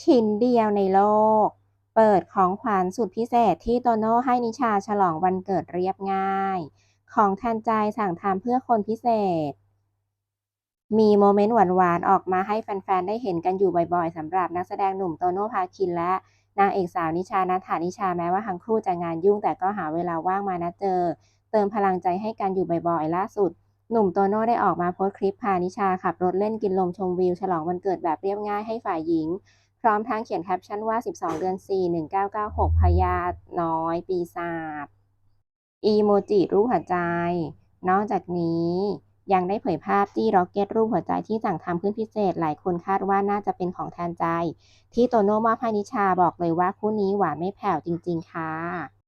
ชิ้นเดียวในโลก เปิดของขวัญสุดพิเศษที่โตโน่ให้นิชาฉลองวันเกิดเรียบง่าย ของแทนใจสั่งทำเพื่อคนพิเศษ มีโมเมนต์หวานๆ ออกมาให้แฟนๆ ได้เห็นกันอยู่บ่อยๆสำหรับนักแสดงหนุ่มโตโน่พาคินและนางเอกสาวนิชานัทธานิชาแม้ว่าทั้งคู่จะงานยุ่งแต่ก็หาเวลาว่างมานัดเจอ เติมพลังใจให้กันอยู่บ่อยๆ ล่าสุด หนุ่มโตโน่ได้ออกมาโพสต์คลิปพานิชาขับรถเล่นกินลมชมวิว ฉลองวันเกิดแบบเรียบง่ายให้ฝ่ายหญิง พร้อมทั้งเขียนแคปชั่นว่า 12 เดือน 4 1996พญาน้อย ปีศาจอีโมจิรูปหัวใจ นอกจากนี้ยังได้เผยภาพจี้ร็อกเก็ตรูปหัวใจที่สั่งทำขึ้นพิเศษ หลายคนคาดว่าน่าจะเป็นของแทนใจ ที่โตโน่มอบให้นิชาบอกเลยว่าคู่นี้หวานไม่แผ่วจริง ๆ ค่ะ